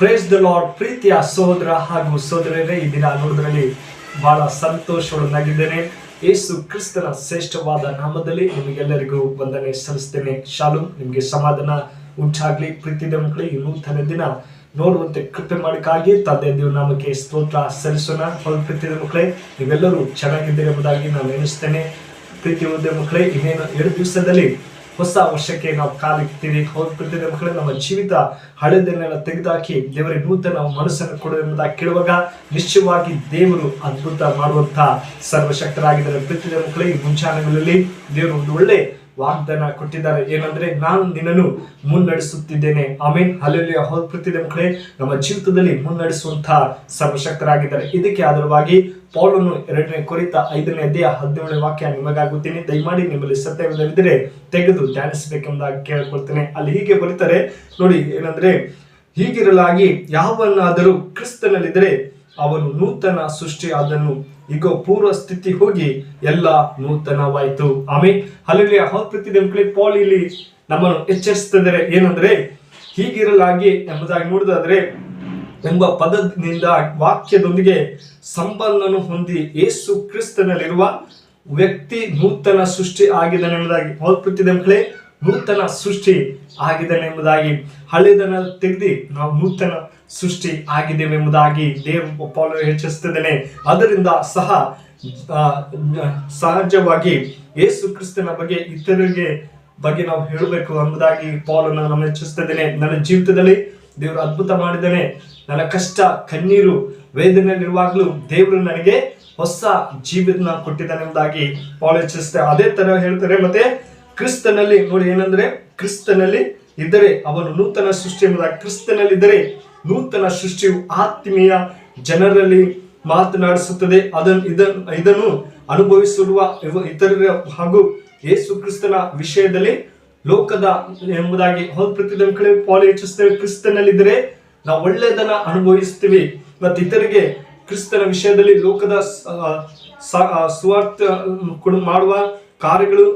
Praise the lord ಪ್ರೀತಿಯ ಸಹೋದರ ಹಾಗೂ ಸಹೋದರರೇ, ಈ ದಿನ ನೋಡಿದ್ರಲ್ಲಿ ಬಹಳ ಸಂತೋಷವನ್ನಾಗಿದ್ದೇನೆ. ಯೇಸು ಕ್ರಿಸ್ತನ ಶ್ರೇಷ್ಠವಾದ ನಾಮದಲ್ಲಿ ನಿಮಗೆಲ್ಲರಿಗೂ ವಂದನೆ ಸಲ್ಲಿಸ್ತೇನೆ. ಶಾಲು ನಿಮಗೆ ಸಮಾಧಾನ ಉಂಟಾಗ್ಲಿ. ಪ್ರೀತಿದ ಮಕ್ಕಳು, ಈ ನೂತನ ದಿನ ನೋಡುವಂತೆ ಕೃಪೆ ಮಾಡಕ್ಕಾಗಿ ತಂದೆ ದೇವ ನಾಮಕ್ಕೆ ಸ್ತೋತ್ರ ಸಲ್ಲಿಸೋಣ. ಹೌದು ಪ್ರೀತಿದ ಮಕ್ಕಳೇ, ನೀವೆಲ್ಲರೂ ಚೆನ್ನಾಗಿದ್ದೀರಿ ಎಂಬುದಾಗಿ ನಾನು ಎಣಿಸ್ತೇನೆ. ಪ್ರೀತಿ ಓದಿದ ಮಕ್ಕಳೇ, ಇನ್ನೇನು ಎರಡು ದಿವಸದಲ್ಲಿ ಹೊಸ ವರ್ಷಕ್ಕೆ ನಾವು ಕಾಲಿಡ್ತೀವಿ. ಹೌದು ಮಕ್ಕಳೇ ನಮ್ಮ ಜೀವಿತ ಹಳೆದನ್ನೆಲ್ಲ ತೆಗೆದುಹಾಕಿ ದೇವರಿಗೆ ನೂತನ ಮನಸ್ಸನ್ನು ಕೊಡುವುದರಿಂದ ಕೇಳುವಾಗ ನಿಶ್ಚಯವಾಗಿ ದೇವರು ಅದ್ಭುತ ಮಾಡುವಂತಹ ಸರ್ವಶಕ್ತರಾಗಿದ್ದಾರೆ. ಪ್ರತಿದಿನ ಮಕ್ಕಳಿಗೆ ಈ ಮುಂಚಾಣಗಳಲ್ಲಿ ದೇವರು ಒಂದು ಒಳ್ಳೆ ವಾಗ್ದಾನ ಕೊಟ್ಟಿದ್ದಾರೆ. ಏನಂದ್ರೆ, ನಾನು ನಿನ್ನನ್ನು ಮುನ್ನಡೆಸುತ್ತಿದ್ದೇನೆ. ಆಮೇನ್. ಅಲ್ಲಿ ಹೌದು ಪ್ರತಿ ಮಕ್ಕಳೇ, ನಮ್ಮ ಜೀವಿತದಲ್ಲಿ ಮುನ್ನಡೆಸುವಂತಹ ಸರ್ವಶಕ್ತರಾಗಿದ್ದಾರೆ. ಇದಕ್ಕೆ ಆಧಾರವಾಗಿ ಪೌಲನು ಎರಡನೇ ಕುರಿತ ಐದನೇ ಅಧ್ಯಾಯ ಹದಿನೇಳನೇ ವಾಕ್ಯ ನಿಮಗಾಗುತ್ತೀನಿ. ದಯಮಾಡಿ ನಿಮ್ಮಲ್ಲಿ ಸತ್ಯವಿಲ್ಲದಿದ್ದರೆ ತೆಗೆದು ಧ್ಯಾನಿಸಬೇಕೆಂಬುದಾಗಿ ಕೇಳಿಕೊಳ್ತೇನೆ. ಅಲ್ಲಿ ಹೀಗೆ ಬರೀತಾರೆ. ನೋಡಿ, ಏನಂದ್ರೆ, ಹೀಗಿರಲಾಗಿ ಯಾವನ್ನಾದರೂ ಕ್ರಿಸ್ತನಲ್ಲಿದ್ದರೆ ಅವನು ನೂತನ ಸೃಷ್ಟಿ ಅದನ್ನು ಈಗ ಪೂರ್ವ ಸ್ಥಿತಿ ಹೋಗಿ ಎಲ್ಲ ನೂತನವಾಯಿತು. ಆಮೇಲೆ ಅಲ್ಲಿ ಪ್ರತಿ ಮಕ್ಕಳೇ ಪಾಲ್ ಇಲ್ಲಿ ನಮ್ಮನ್ನು ಎಚ್ಚರಿಸ್ತಿದ್ದಾರೆ ಏನಂದ್ರೆ, ಹೀಗಿರಲಾಗಿ ಎಂಬುದಾಗಿ ನೋಡಿದಾದ್ರೆ ಎಂಬ ಪದದಿಂದ ವಾಕ್ಯದೊಂದಿಗೆ ಸಂಬಂಧನು ಹೊಂದಿ ಏಸು ಕ್ರಿಸ್ತನಲ್ಲಿರುವ ವ್ಯಕ್ತಿ ನೂತನ ಸೃಷ್ಟಿ ಆಗಿದೆ ಎಂಬುದಾಗಿ ಮಕ್ಕಳೇ ನೂತನ ಸೃಷ್ಟಿ ಆಗಿದ್ದಾನೆ ಎಂಬುದಾಗಿ ಹಳೆದನ್ನ ತೆಗೆದು ನಾವು ನೂತನ ಸೃಷ್ಟಿ ಆಗಿದ್ದೇವೆ ಎಂಬುದಾಗಿ ದೇವ ಪೌಲ ಹೆಚ್ಚಿಸುತ್ತಿದ್ದೇನೆ ಅದರಿಂದ ಸಹ ಸಹಜವಾಗಿ ಯೇಸು ಕ್ರಿಸ್ತನ ಬಗ್ಗೆ ಇತರರಿಗೆ ಬಗ್ಗೆ ನಾವು ಹೇಳಬೇಕು ಎಂಬುದಾಗಿ ಪೌಲನ್ನು ನಾನು ಹೆಚ್ಚಿಸ್ತಿದ್ದೇನೆ ನನ್ನ ಜೀವಿತದಲ್ಲಿ ದೇವರು ಅದ್ಭುತ ಮಾಡಿದ್ದಾನೆ. ನನ್ನ ಕಷ್ಟ, ಕಣ್ಣೀರು ವೇದನೆಯಲ್ಲಿರುವಾಗಲೂ ದೇವರು ನನಗೆ ಹೊಸ ಜೀವನ ಕೊಟ್ಟಿದ್ದಾನೆ ಎಂಬುದಾಗಿ ಪೌಲ ಹೆಚ್ಚಿಸ್ತಾರೆ ಅದೇ ತರ ಹೇಳ್ತಾರೆ ಮತ್ತೆ ಕ್ರಿಸ್ತನಲ್ಲಿ, ನೋಡಿ ಏನಂದ್ರೆ, ಕ್ರಿಸ್ತನಲ್ಲಿ ಇದ್ದರೆ ಅವನು ನೂತನ ಸೃಷ್ಟಿ ಎಂಬುದಾಗಿ ಕ್ರಿಸ್ತನಲ್ಲಿ ಇದ್ದರೆ ನೂತನ ಸೃಷ್ಟಿಯು ಆತ್ಮೀಯ ಜನರಲ್ಲಿ ಮಾತನಾಡಿಸುತ್ತದೆ. ಅದನ್ನು ಇದನ್ನು ಇದನ್ನು ಅನುಭವಿಸಿರುವ ಇತರರ ಹಾಗೂ ಯೇಸು ಕ್ರಿಸ್ತನ ವಿಷಯದಲ್ಲಿ ಲೋಕದ ಎಂಬುದಾಗಿ ಹೌದು ಪ್ರತಿ ಕಡೆ ಪಾಲು ಹೆಚ್ಚಿಸ್ತೇವೆ ಕ್ರಿಸ್ತನಲ್ಲಿದ್ದರೆ ನಾವು ಒಳ್ಳೆಯದನ್ನ ಅನುಭವಿಸ್ತೀವಿ. ಮತ್ತು ಇತರಿಗೆ ಕ್ರಿಸ್ತನ ವಿಷಯದಲ್ಲಿ ಲೋಕದ ಸುವಾರ್ಥ ಮಾಡುವ ಕಾರ್ಯಗಳು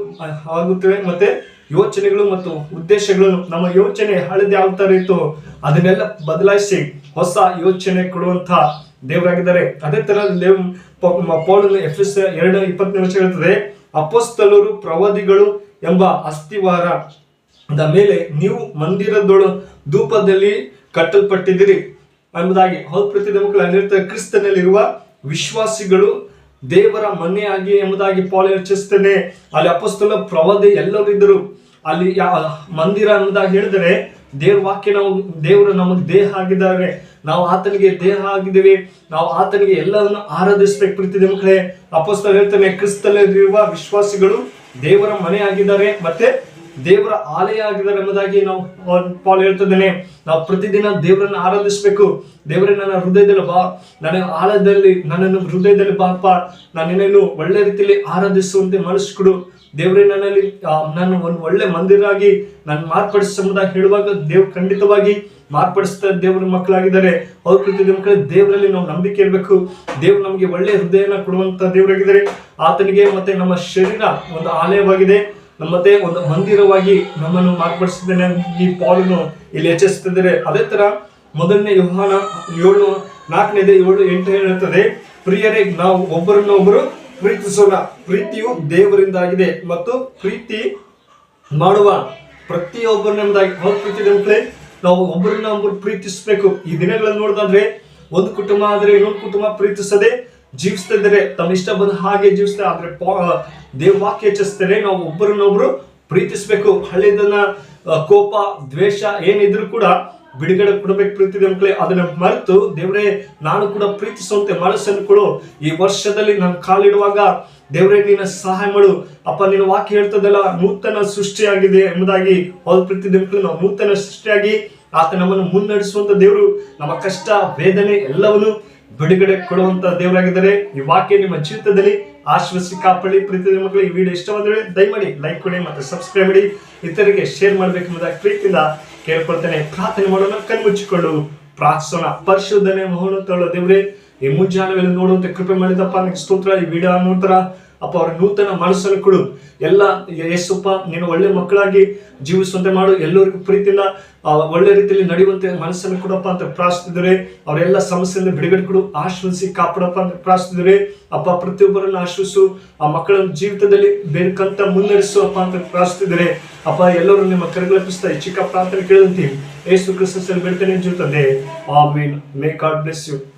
ಆಗುತ್ತವೆ ಮತ್ತೆ ಯೋಚನೆಗಳು ಮತ್ತು ಉದ್ದೇಶಗಳು. ನಮ್ಮ ಯೋಚನೆ ಹಳದಿ ಯಾವ ಇತ್ತು ಅದನ್ನೆಲ್ಲ ಬದಲಾಯಿಸಿ ಹೊಸ ಯೋಚನೆ ಕೊಡುವಂತ ದೇವರಾಗಿದ್ದಾರೆ. ಅದೇ ತರ ದೇವ್ ಎಫ್ ಎಸ್ ಎರಡು ಇಪ್ಪತ್ತನೇ ವರ್ಷ ಹೇಳ್ತದೆ, ಅಪೋಸ್ತಲರು ಪ್ರವಾದಿಗಳು ಎಂಬ ಅಸ್ಥಿವಾರ ದ ಮೇಲೆ ನೀವು ಮಂದಿರದೊಳು ಧೂಪದಲ್ಲಿ ಕಟ್ಟಲ್ಪಟ್ಟಿದ್ದೀರಿ. ಎಂಬುದಾಗಿ ಹೌದು ಪ್ರತಿ ಮಕ್ಕಳು ಅಲ್ಲಿರ್ತಾರೆ ಕ್ರಿಸ್ತನಲ್ಲಿರುವ ವಿಶ್ವಾಸಿಗಳು ದೇವರ ಮನೆಯಾಗಿ ಎಂಬುದಾಗಿ ಪಾಲ್ ಯೋಚಿಸ್ತೇನೆ ಅಲ್ಲಿ ಅಪಸ್ತಲ ಪ್ರವಾದಿ ಎಲ್ಲರೂ ಇದ್ದರು. ಅಲ್ಲಿ ಮಂದಿರ ಎಂಬುದಾಗಿ ಹೇಳಿದರೆ, ದೇವ್ರ ವಾಕ್ಯ ನಾವು, ದೇವರು ನಮಗೆ ದೇಹ ಆಗಿದ್ದಾರೆ. ನಾವು ಆತನಿಗೆ ದೇಹ ಆಗಿದ್ದೇವೆ. ನಾವು ಆತನಿಗೆ ಎಲ್ಲವನ್ನು ಆರಾಧಿಸ್ಬೇಕು ಪ್ರೀತಿದೆ ಮಕ್ಕಳೇ. ಅಪಸ್ತಲ ಹೇಳ್ತಾನೆ ಕ್ರಿಸ್ತಲ್ಲಿರುವ ವಿಶ್ವಾಸಿಗಳು ದೇವರ ಮನೆ ಆಗಿದ್ದಾರೆ. ಮತ್ತೆ ದೇವರ ಆಲಯ ಆಗಿದ್ದಾರೆ ಎಂಬುದಾಗಿ ನಾವು ಪಾಲ್ ಹೇಳ್ತಿದ್ದೇನೆ. ನಾವು ಪ್ರತಿದಿನ ದೇವರನ್ನು ಆರಾಧಿಸಬೇಕು. ದೇವರೇ ನನ್ನ ಹೃದಯದಲ್ಲಿ ಬಾ. ನನ್ನ ಆಳದಲ್ಲಿ ನನ್ನನ್ನು ಹೃದಯದಲ್ಲಿ ಬಾಪ ನಾನು ನಿನ್ನನ್ನು ಒಳ್ಳೆ ರೀತಿಯಲ್ಲಿ ಆರಾಧಿಸುವಂತೆ ಮನಸ್ಸು ದೇವರೇ ನನ್ನಲ್ಲಿ ನಾನು ಒಂದು ಒಳ್ಳೆ ಮಂದಿರಾಗಿ ನಾನು ಮಾರ್ಪಡಿಸುವುದಾಗಿ ಹೇಳುವಾಗ ದೇವ್ರು ಖಂಡಿತವಾಗಿ ಮಾರ್ಪಡಿಸ್ತಾ ದೇವರ ಮಕ್ಕಳಾಗಿದ್ದಾರೆ. ಅವ್ರ ಪ್ರತಿ ಮಕ್ಕಳ, ದೇವರಲ್ಲಿ ನಾವು ನಂಬಿಕೆ ಇರಬೇಕು. ದೇವ್ರು ನಮಗೆ ಒಳ್ಳೆ ಹೃದಯನ ಕೊಡುವಂತ ದೇವರಾಗಿದ್ದಾರೆ. ಆತನಿಗೆ ಮತ್ತೆ ನಮ್ಮ ಶರೀರ ಒಂದು ಆಲಯವಾಗಿದೆ. ನಮ್ಮ ಮತ್ತೆ ಒಂದು ಮಂದಿರವಾಗಿ ನಮ್ಮನ್ನು ಮಾರ್ಪಡಿಸಿದ್ದೇನೆ. ಈ ಪಾಲನ್ನು ಇಲ್ಲಿ ಹೆಚ್ಚಿಸುತ್ತಿದ್ದಾರೆ ಅದೇ ತರ ಮೊದಲನೇ ಯೋಹಾನ ಏಳು ನಾಲ್ಕನೇದೇ ಏಳು, ಎಂಟು ಹೇಳುತ್ತದೆ, ಪ್ರಿಯರೇ, ನಾವು ಒಬ್ಬರನ್ನೊಬ್ಬರು ಪ್ರೀತಿಸೋಣ. ಪ್ರೀತಿಯು ದೇವರಿಂದಾಗಿದೆ ಮತ್ತು ಪ್ರೀತಿ ಮಾಡುವ ಪ್ರತಿ ಹೌದು ಪ್ರೀತಿ ಮಕ್ಕಳೇ ನಾವು ಒಬ್ಬರನ್ನ ಒಬ್ಬರು ಪ್ರೀತಿಸಬೇಕು. ಈ ದಿನಗಳನ್ನು ನೋಡಿದ್ರೆ ಒಂದು ಕುಟುಂಬ ಆದರೆ ಇನ್ನೊಂದು ಕುಟುಂಬ ಪ್ರೀತಿಸದೆ ಜೀವಿಸ್ತಾ ಇದ್ದಾರೆ ತಮ್ಮ ಇಷ್ಟ ಬಂದ ಹಾಗೆ ಜೀವಿಸ್ತಾರೆ ಆದ್ರೆ ಪಾ- ದೇವ್ ವಾಕ್ಯ ಹೆಚ್ಚಿಸ್ತಾರೆ ನಾವು ಒಬ್ಬರನ್ನೊಬ್ರು ಪ್ರೀತಿಸ್ಬೇಕು. ಹಳೆದನ್ನ ಆ, ಕೋಪ ದ್ವೇಷ ಏನಿದ್ರು ಕೂಡ ಬಿಡುಗಡೆ ಕೊಡಬೇಕು ಪ್ರೀತಿ ಮಕ್ಕಳೇ. ಅದನ್ನ ಮರೆತು ದೇವರೇ ನಾನು ಕೂಡ ಪ್ರೀತಿಸುವಂತೆ ಮನಸ್ಸನ್ನು ಕೊಡು. ಈ ವರ್ಷದಲ್ಲಿ ನಾನು ಕಾಲಿಡುವಾಗ ದೇವರೇ ನಿನ್ನ ಸಹಾಯ ಮಾಡು. ಅಪ್ಪ ನಿನ್ನ ವಾಕ್ಯ ಹೇಳ್ತದಲ್ಲ ನೂತನ ಸೃಷ್ಟಿಯಾಗಿದೆ ಎಂಬುದಾಗಿ ಅವ್ರ ಪ್ರೀತಿ ಮಕ್ಕಳು. ನಾವು ನೂತನ ಸೃಷ್ಟಿಯಾಗಿ ಆತ ನಮ್ಮನ್ನು ಮುನ್ನಡೆಸುವಂತ ದೇವರು. ನಮ್ಮ ಕಷ್ಟ ವೇದನೆ ಎಲ್ಲವನ್ನು ಬಿಡುಗಡೆ ಕೊಡುವಂತ ದೇವರಾಗಿದ್ದಾರೆ ಈ ವಾಕ್ಯ ನಿಮ್ಮ ಜೀವಿತದಲ್ಲಿ ಆಶ್ವಸಿ ಕಾಪಾಡಿ. ಪ್ರೀತಿ ಮಕ್ಕಳು, ಈ ವಿಡಿಯೋ ಇಷ್ಟವಾದರೆ ದಯಮಾಡಿ ಲೈಕ್ ಕೊಡಿ ಮತ್ತು ಸಬ್ಸ್ಕ್ರೈಬ್ ಮಾಡಿ. ಇತರಿಗೆ ಶೇರ್ ಮಾಡಬೇಕೆಂಬುದಾಗಿ ಪ್ರೀತಿಯಿಂದ ಕೇಳ್ಕೊಳ್ತೇನೆ. ಪ್ರಾರ್ಥನೆ ಮಾಡೋಣ ಕಣ್ಮುಚ್ಚಿಕೊಂಡು ಪ್ರಾರ್ಥಿಸೋಣ. ಪರಿಶುದ್ಧನೆ ಮಹೋನ್ನತಳ ದೇವ್ರೆ, ಈ ಮುಂಜಾನೆ ನೋಡುವಂತೆ ಕೃಪೆ ಮಾಡಿದಪ್ಪ ನನಗೆ ಸ್ತೋತ್ರ. ಈ ವಿಡಿಯೋ ನೋಡ್ತಾರ ಅಪ್ಪ, ಅವ್ರ ನೂತನ ಮನಸ್ಸನ್ನು ಕೊಡು. ಎಲ್ಲ, ಯೇಸಪ್ಪ, ನೀನು ಒಳ್ಳೆ ಮಕ್ಕಳಾಗಿ ಜೀವಿಸುವಂತೆ ಮಾಡು. ಎಲ್ಲರಿಗೂ ಪ್ರೀತಿಯಿಂದ ಒಳ್ಳೆ ರೀತಿಯಲ್ಲಿ ನಡೆಯುವಂತೆ ಮನಸ್ಸನ್ನು ಕೊಡಪ್ಪ ಅಂತ ಪ್ರಾರ್ಥಿಸಿದರೆ, ಅವರೆಲ್ಲ ಸಮಸ್ಯೆಯನ್ನು ಬಿಡುಗಡೆ ಕೊಡು. ಆಶ್ರಯಿಸಿ ಕಾಪಾಡಪ್ಪ ಅಂತ ಪ್ರಾರ್ಥಿಸಿದರೆ, ಅಪ್ಪ, ಪ್ರತಿಯೊಬ್ಬರನ್ನು ಆಶ್ರಯಿಸು ಆ ಮಕ್ಕಳ ಜೀವಿತದಲ್ಲಿ ಬೇಕಂತ ಮುನ್ನಡೆಸು ಅಪ್ಪ ಅಂತ ಪ್ರಾರ್ಥಿಸಿದರೆ, ಅಪ್ಪ, ಎಲ್ಲರೂ ನಿಮ್ಮ ಕರೆಗಳಪ್ಪಿಸ್ತಾ ಈ ಚಿಕ್ಕ ಪ್ರಾರ್ಥನೆ ಕೇಳಿದಂತೀವಿ ಏಸು ಕ್ರಿಸ್ತಲ್ಲಿ ಜೊತೆ ಆ mean may God bless you.